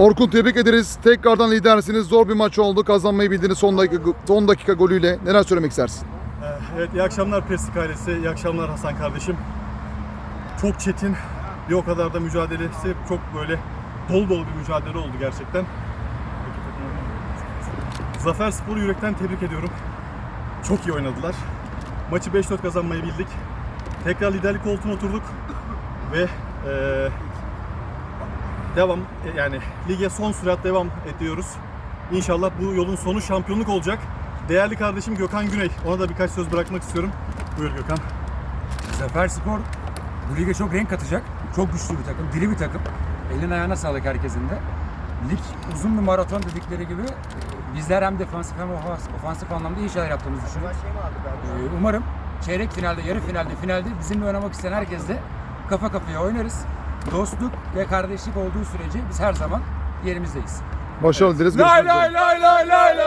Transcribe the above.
Orkun tebrik ederiz. Tekrardan lidersiniz. Zor bir maç oldu. Kazanmayı bildiniz son dakika, son dakika golüyle. Neler söylemek istersin? Evet iyi akşamlar Preslik ailesi, iyi akşamlar Hasan kardeşim. Çok çetin, bir o kadar da mücadelesi çok böyle dolu dolu bir mücadele oldu gerçekten. Zafer Spor'u yürekten tebrik ediyorum. Çok iyi oynadılar. Maçı 5-4 kazanmayı bildik. Tekrar liderlik koltuğuna oturduk ve eee, devam yani lige son sürat devam ediyoruz. İnşallah bu yolun sonu şampiyonluk olacak. Değerli kardeşim Gökhan Güney. Ona da birkaç söz bırakmak istiyorum. Buyur Gökhan. Zafer Spor bu lige çok renk katacak. Çok güçlü bir takım, diri bir takım. Elin ayağına sağlık herkesin de. Lig uzun bir maraton dedikleri gibi e, bizler hem defansif hem ofans- ofansif anlamda iyi şeyler yaptığımızı düşünüyorum. Ee, Umarım çeyrek finalde, yarı finalde, finalde bizimle oynamak isteyen herkesle kafa kafaya oynarız. Dostluk ve kardeşlik olduğu sürece biz her zaman yerimizdeyiz. Başarılı dileriz. Lay Görüşmek üzere. lay lay lay